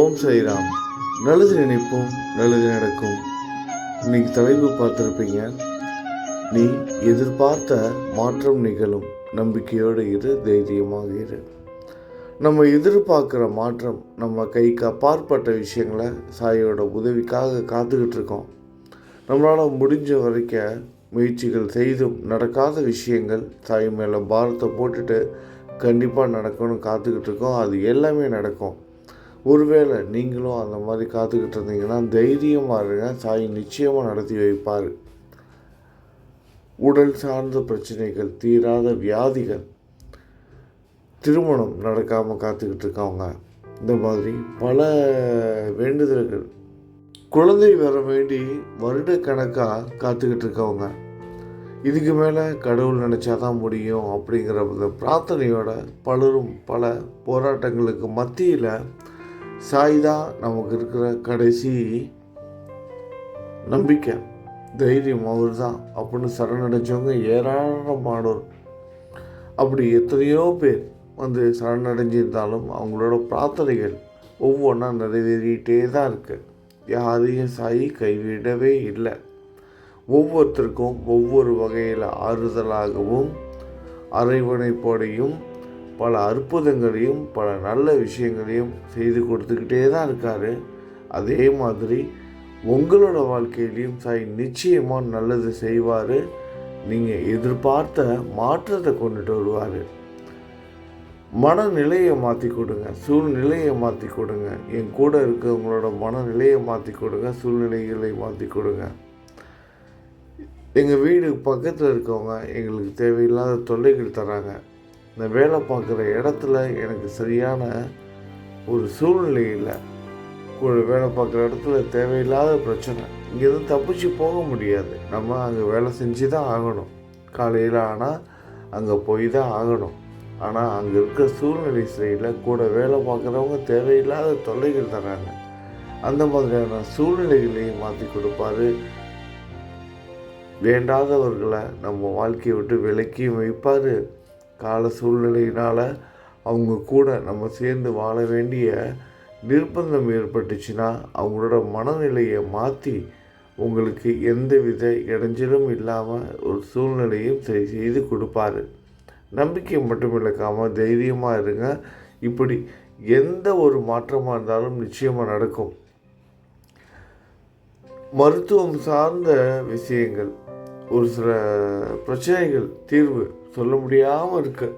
ஓம் சாய்ராம். நல்லது நினைப்போம் நல்லது நடக்கும். இன்னைக்கு தலைப்பு பார்த்துருப்பீங்க. நீ எதிர்பார்த்த மாற்றம் நிகழும். நம்பிக்கையோடு இரு தைரியமாக இரு. நம்ம எதிர்பார்க்குற மாற்றம் நம்ம கைக்கு அப்பாற்பட்ட விஷயங்களை சாயோட உதவிக்காக காத்துக்கிட்டு இருக்கோம். நம்மளால் முடிஞ்ச வரைக்கும் முயற்சிகள் செய்தும் நடக்காத விஷயங்கள் சாய் மேலே பாரத்தை போட்டுட்டு கண்டிப்பாக நடக்கணும்னு காத்துக்கிட்டு இருக்கோம். அது எல்லாமே நடக்கும். ஒருவேளை நீங்களும் அந்த மாதிரி காத்துக்கிட்டு இருந்தீங்கன்னா தைரியமாக இருங்க. சாய் நிச்சயமாக நடத்தி வைப்பார். உடல் சார்ந்த பிரச்சனைகள் தீராத வியாதிகள் திருமணம் நடக்காமல் காத்துக்கிட்டு இருக்கவங்க இந்த மாதிரி பல வேண்டுதல்கள். குழந்தை வர வேண்டி வருடக்கணக்காக காத்துக்கிட்டு இருக்கவங்க இதுக்கு மேலே கடவுள் நினச்சாதான் முடியும் அப்படிங்கிற அந்த பிரார்த்தனையோட பலரும் பல போராட்டங்களுக்கு மத்தியில் சாய் தான் நமக்கு இருக்கிற கடைசி நம்பிக்கை தைரியம் அவர் தான் அப்படின்னு சரணடைஞ்சவங்க ஏராளமானோர். அப்படி எத்தனையோ பேர் வந்து சரணடைஞ்சிருந்தாலும் அவங்களோட பிரார்த்தனைகள் ஒவ்வொன்றா நிறைவேறிட்டே தான் இருக்கு. யாரையும் சாய் கைவிடவே இல்லை. ஒவ்வொருத்தருக்கும் ஒவ்வொரு வகையில் ஆறுதலாகவும் அரைவணைப்போடையும் பல அற்புதங்களையும் பல நல்ல விஷயங்களையும் செய்து கொடுத்துக்கிட்டே தான் இருக்கார். அதே மாதிரி உங்களோட வாழ்க்கையிலையும் சாய் நிச்சயமாக நல்லது செய்வார். நீங்கள் எதிர்பார்த்த மாற்றத்தை கொண்டுட்டு வருவார். மனநிலையை மாற்றி கொடுங்க சூழ்நிலையை மாற்றி கொடுங்க. என் கூட இருக்கிறவங்களோட மனநிலையை மாற்றி கொடுங்க சூழ்நிலைகளை மாற்றி கொடுங்க. எங்கள் வீடு பக்கத்தில் இருக்கவங்க எங்களுக்கு தேவையில்லாத தொல்லைகள் தராங்க. இந்த வேலை பார்க்குற இடத்துல எனக்கு சரியான ஒரு சூழ்நிலை இல்லை. வேலை பார்க்குற இடத்துல தேவையில்லாத பிரச்சனை. இங்கேருந்து தப்பிச்சு போக முடியாது. நம்ம அங்கே வேலை செஞ்சு தான் ஆகணும். காலையில் ஆனால் அங்கே போய் தான் ஆகணும். ஆனால் அங்கே இருக்கிற சூழ்நிலை சரியில்லை. கூட வேலை பார்க்குறவங்க தேவையில்லாத தொல்லைகள் தராங்க. அந்த மாதிரியான சூழ்நிலைகளையும் மாற்றி கொடுப்பாரு. வேண்டாதவர்களை நம்ம வாழ்க்கையை விட்டு விலக்கியும் வைப்பார். கால சூழ்நிலையினால் அவங்க கூட நம்ம சேர்ந்து வாழ வேண்டிய நிர்பந்தம் ஏற்பட்டுச்சுன்னா அவங்களோட மனநிலையை மாற்றி உங்களுக்கு எந்தவித இடைஞ்சலும் இல்லாமல் ஒரு சூழ்நிலையும் சரி செய்து கொடுப்பாரு. நம்பிக்கை மட்டும் இழக்காமல் தைரியமாக இருங்க. இப்படி எந்த ஒரு மாற்றமாக இருந்தாலும் நிச்சயமாக நடக்கும். மருத்துவம் சார்ந்த விஷயங்கள் ஒரு சில பிரச்சனைகள் தீர்வு சொல்ல முடியாமல் இருக்கு.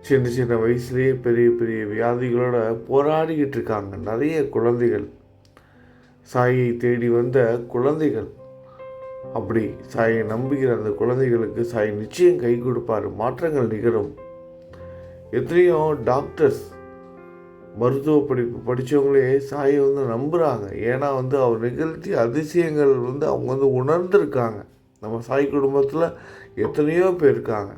சின்ன சின்ன வயசுலேயே பெரிய பெரிய வியாதிகளோட போராடிக்கிட்டு இருக்காங்க. நிறைய குழந்தைகள். சாயை தேடி வந்த குழந்தைகள். அப்படி சாயை நம்புகிற அந்த குழந்தைகளுக்கு சாய் நிச்சயம் கை கொடுப்பார். மாற்றங்கள் நிகழும். எத்தனையோ டாக்டர்ஸ் மருத்துவ படிப்பு படித்தவங்களே சாயை வந்து நம்புகிறாங்க ஏன்னா வந்து அவர் நிகழ்த்திய அதிசயங்கள் வந்து அவங்க வந்து உணர்ந்திருக்காங்க. நம்ம சாய் குடும்பத்தில் எத்தனையோ பேர் இருக்காங்க.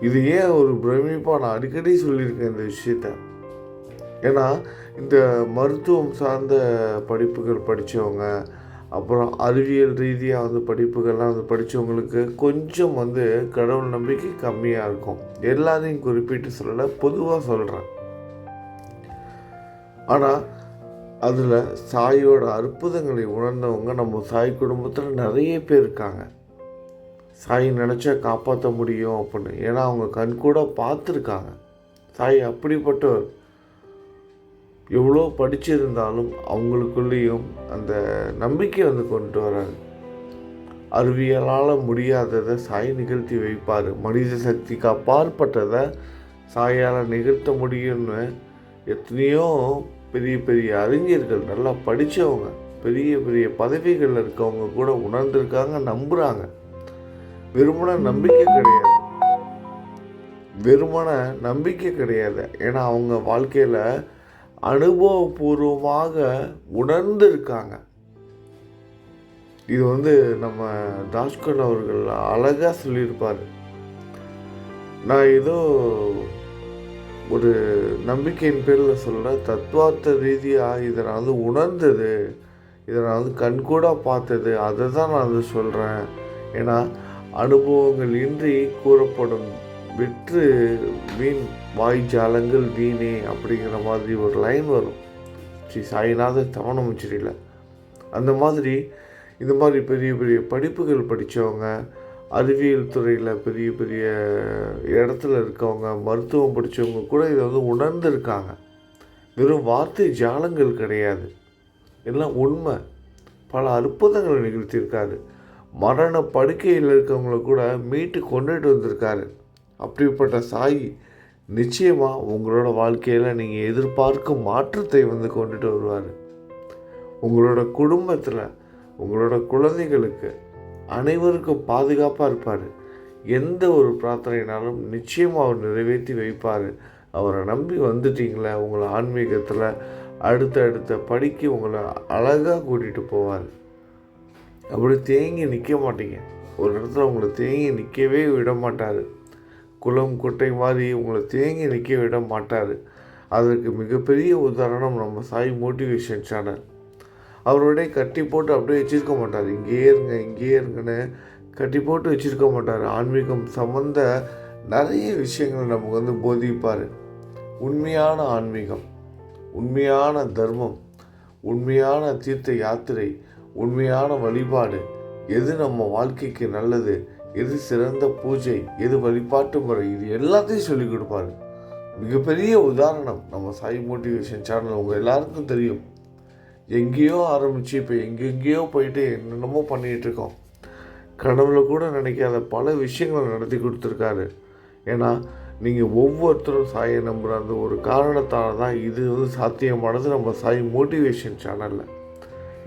இது ஏன் ஒரு பிரமிப்பாக நான் அடிக்கடி சொல்லியிருக்கேன் இந்த விஷயத்த? ஏன்னா இந்த மருத்துவம் சார்ந்த படிப்புகள் படித்தவங்க அப்புறம் அறிவியல் ரீதியாக வந்து படிப்புகள்லாம் வந்து படித்தவங்களுக்கு கொஞ்சம் வந்து கடவுள் நம்பிக்கை கம்மியாக இருக்கும். எல்லாரையும் குறிப்பிட்டு சொல்லலை பொதுவாக சொல்கிறேன் ஆனால் அதில் சாயோட அற்புதங்களை உணர்ந்தவங்க நம்ம சாய் குடும்பத்தில் நிறைய பேர் இருக்காங்க. சாய் நினச்சா காப்பாற்ற முடியும் அப்படின்னு. ஏன்னா அவங்க கண் கூட பார்த்துருக்காங்க. சாய் அப்படிப்பட்டவர். எவ்வளோ படிச்சிருந்தாலும் அவங்களுக்குள்ளேயும் அந்த நம்பிக்கை வந்து கொண்டு வராங்க அறிவியலால் முடியாததை சாய் நிகழ்த்தி வைப்பார். மனித சக்திக்கு அப்பாற்பட்டதை சாயால் நிகழ்த்த முடியும்னு எத்தனையோ பெரிய பெரிய அறிஞர்கள் நல்லா படித்தவங்க பெரிய பெரிய பதவிகளில் இருக்கவங்க கூட உணர்ந்திருக்காங்க நம்புகிறாங்க வெறுமன நம்பிக்கை கிடையாது. வெறுமன நம்பிக்கை கிடையாது. ஏன்னா அவங்க வாழ்க்கையில் அனுபவபூர்வமாக உணர்ந்திருக்காங்க. இது வந்து நம்ம தாஸ்கர் அவர்கள் அழகாக சொல்லியிருப்பார். நான் ஏதோ ஒரு நம்பிக்கையின் பேரில் சொல்ல தத்துவார்த்த ரீதியாக இதை நான் வந்து உணர்ந்தது இதை நான் வந்து கண்கூடாக பார்த்தது அதை தான் நான் வந்து சொல்கிறேன் ஏன்னா அனுபவங்கள் இன்றி கூறப்படும் வெற்று வீண் வாய் ஜாலங்கள் வீணே அப்படிங்கிற மாதிரி ஒரு லைன் வரும். ஸ்ரீ சாய்நாத தவணம் உச்சிரியில். அந்த மாதிரி இந்த மாதிரி பெரிய பெரிய படிப்புகள் படித்தவங்க அறிவியல் துறையில் பெரிய பெரிய இடத்துல இருக்கவங்க மருத்துவம் படித்தவங்க கூட இதை வந்து உணர்ந்திருக்காங்க. வெறும் வார்த்தை ஜாலங்கள் கிடையாது. எல்லாம் உண்மை. பல அற்புதங்களை நிகழ்த்தியிருக்காரு. மரண படுக்கையில் இருக்கவங்கள கூட மீட்டு கொண்டுட்டு வந்திருக்காரு. அப்படிப்பட்ட சாய் நிச்சயமாக உங்களோட வாழ்க்கையில் நீங்கள் எதிர்பார்க்கும் மாற்றத்தை வந்து கொண்டுட்டு வருவார். உங்களோட குடும்பத்தில் உங்களோட குழந்தைகளுக்கு அனைவருக்கும் பாதுகாப்பாக இருப்பார். எந்த ஒரு பிரார்த்தனைனாலும் நிச்சயமாக அவர் நிறைவேற்றி வைப்பார். அவரை நம்பி வந்துட்டீங்களே உங்களை ஆன்மீகத்தில் அடுத்த அடுத்த படிக்கு உங்களை அழகாக கூட்டிகிட்டு போவார். அப்படி தேங்கி நிற்க மாட்டீங்க. ஒரு இடத்துல உங்களை தேங்கி நிற்கவே விட மாட்டார். குளம் குட்டை மாதிரி உங்களை தேங்கி நிற்க விட மாட்டார். அதற்கு மிகப்பெரிய உதாரணம் நம்ம சாய் மோட்டிவேஷன் சேனல். அவருடைய கட்டி போட்டு அப்படியே வச்சுருக்க மாட்டார். இங்கேயே இருங்க இங்கேயே இருங்கன்னு கட்டி போட்டு வச்சுருக்க மாட்டார். ஆன்மீகம் சம்மந்த நிறைய விஷயங்களை நமக்கு வந்து போதிப்பார். உண்மையான ஆன்மீகம் உண்மையான தர்மம் உண்மையான தீர்த்த யாத்திரை உண்மையான வழிபாடு. எது நம்ம வாழ்க்கைக்கு நல்லது? எது சிறந்த பூஜை? எது வழிபாட்டு முறை? இது எல்லாத்தையும் சொல்லிக் கொடுப்பாரு. மிகப்பெரிய உதாரணம் நம்ம சாய் மோட்டிவேஷன் சேனல் உங்கள் எல்லாருக்கும் தெரியும். எங்கேயோ ஆரம்பித்து இப்போ எங்கெங்கேயோ போயிட்டு என்னென்னமோ பண்ணிகிட்ருக்கோம் கனவுல கூட நினைக்காத பல விஷயங்களை நடத்தி கொடுத்துருக்காரு. ஏன்னா நீங்கள் ஒவ்வொருத்தரும் சாயை நம்புகிற அந்த ஒரு காரணத்தால் தான் இது வந்து சாத்தியமானது நம்ம சாய் மோட்டிவேஷன் சேனலில்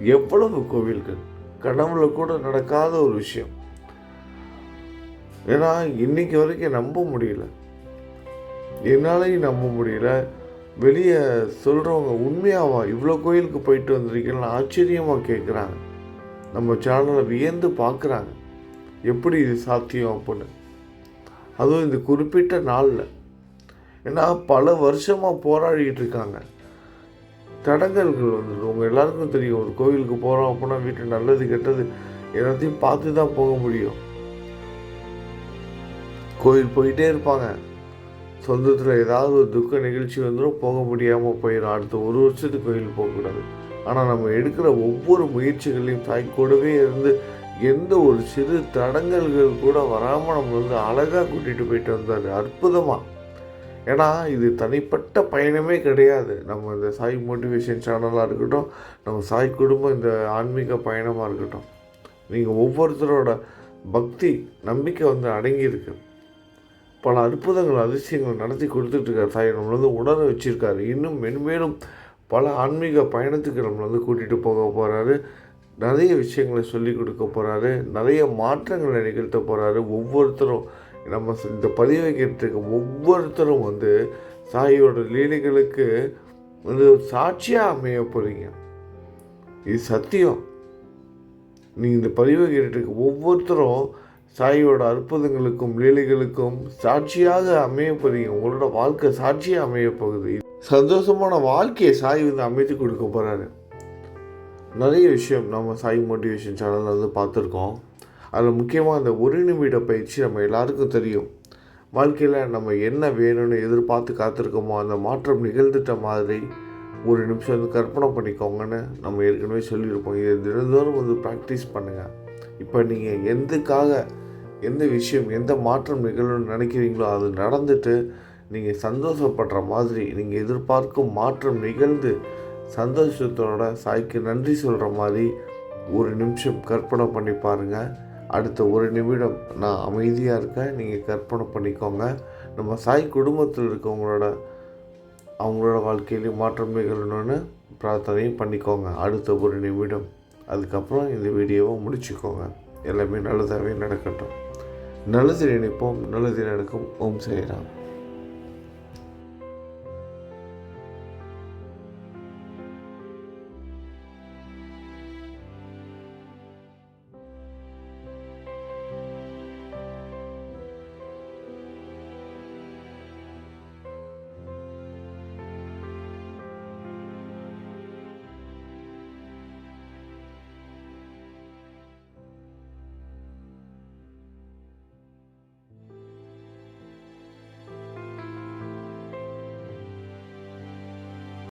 எவ்வளவு கோவில்கள்? கனவுல கூட நடக்காத ஒரு விஷயம். ஏன்னா இன்னைக்கு வரைக்கும் நம்ப முடியல. என்னாலையும் நம்ப முடியல. வெளியே சொல்கிறவங்க உண்மையாவா இவ்வளோ கோயிலுக்கு போயிட்டு வந்திருக்கீங்கன்னு ஆச்சரியமாக கேட்குறாங்க நம்ம சேனலை வியந்து பார்க்குறாங்க எப்படி இது சாத்தியம் அப்படின்னு. அதுவும் இந்த குறிப்பிட்ட நாளில். ஏன்னா பல வருஷமாக போராடிட்டு இருக்காங்க. தடங்கல்கள் வந்துடும் உங்கள் எல்லாருக்கும் தெரியும். ஒரு கோவிலுக்கு போகிறோம் அப்படின்னா வீட்டில் நல்லது கெட்டது எல்லாத்தையும் பார்த்து தான் போக முடியும். கோயில் போயிட்டே இருப்பாங்க. சொந்தத்தில் ஏதாவது ஒரு துக்க நிகழ்ச்சி வந்துடும் போக முடியாமல் போயிடும் அடுத்த ஒரு வருஷத்துக்கு கோயில் போகக்கூடாது ஆனால் நம்ம எடுக்கிற ஒவ்வொரு முயற்சிகளையும் தாய் கூடவே இருந்து எந்த ஒரு சிறு தடங்கல்கள் கூட வராமல் நம்ம வந்து அழகாக கூட்டிகிட்டு போயிட்டு வந்தார். அற்புதமாக ஏன்னா இது தனிப்பட்ட பயணமே கிடையாது. நம்ம இந்த சாய் மோட்டிவேஷன் சேனலாக இருக்கட்டும் நம்ம சாய் குடும்பம் இந்த ஆன்மீக பயணமாக இருக்கட்டும் நீங்கள் ஒவ்வொருத்தரோட பக்தி நம்பிக்கை வந்து அடங்கியிருக்கு. பல அற்புதங்கள் அதிசயங்கள் நடத்தி கொடுத்துட்ருக்காரு சாய். நம்மளை வந்து உணர வச்சுருக்காரு. இன்னும் மென்மேலும் பல ஆன்மீக பயணத்துக்கு நம்மளை வந்து கூட்டிகிட்டு போக போகிறாரு நிறைய விஷயங்களை சொல்லி கொடுக்க போகிறாரு நிறைய மாற்றங்களை நிகழ்த்த போகிறாரு ஒவ்வொருத்தரும் நம்ம இந்த பதிவை கேட்டிருக்க ஒவ்வொருத்தரும் வந்து சாயோட லீலைகளுக்கு வந்து சாட்சியாக அமைய போகிறீங்க இது சத்தியம். நீங்கள் இந்த பதிவை கேட்டுருக்க ஒவ்வொருத்தரும் சாயோட அற்புதங்களுக்கும் லீலைகளுக்கும் சாட்சியாக அமைய போகிறீங்க உங்களோட வாழ்க்கை சாட்சியாக அமைய போகுது. சந்தோஷமான வாழ்க்கையை சாய் வந்து அமைத்து கொடுக்க போகிறாரு நிறைய விஷயம் நம்ம சாய் மோட்டிவேஷன் சேனலில் வந்து பார்த்துருக்கோம். அதில் முக்கியமாக அந்த ஒரு நிமிட பயிற்சி நம்ம எல்லாருக்கும் தெரியும். வாழ்க்கையில் நம்ம என்ன வேணும்னு எதிர்பார்த்து காத்திருக்கோமோ அந்த மாற்றம் நிகழ்ந்துட்ட மாதிரி ஒரு நிமிஷம் வந்து கற்பனை பண்ணிக்கோங்கன்னு நம்ம ஏற்கனவே சொல்லியிருப்போம். இதை தினந்தோறும் வந்து ப்ராக்டிஸ் பண்ணுங்கள் இப்போ நீங்கள் எதுக்காக எந்த விஷயம் எந்த மாற்றம் நிகழணும்னு நினைக்கிறீங்களோ அது நடந்துட்டு நீங்கள் சந்தோஷப்படுற மாதிரி நீங்கள் எதிர்பார்க்கும் மாற்றம் நிகழ்ந்து சந்தோஷத்தோட சாய்க்கு நன்றி சொல்கிற மாதிரி ஒரு நிமிஷம் கற்பனை பண்ணி பாருங்கள் அடுத்த ஒரு நிமிடம் நான் அமைதியாக இருக்கேன். நீங்கள் கற்பனை பண்ணிக்கோங்க. நம்ம சாய் குடும்பத்தில் இருக்கவங்களோட அவங்களோட வாழ்க்கையிலையும் மாற்றம் நிகழணும்னு பிரார்த்தனையும் பண்ணிக்கோங்க. அடுத்த ஒரு நிமிடம். அதுக்கப்புறம் இந்த வீடியோவை முடிச்சுக்கோங்க. எல்லாமே நல்லதாகவே நடக்கட்டும். நல்லது நினைப்போம். நல்லது நடக்கும். ஓம் செய்யலாம்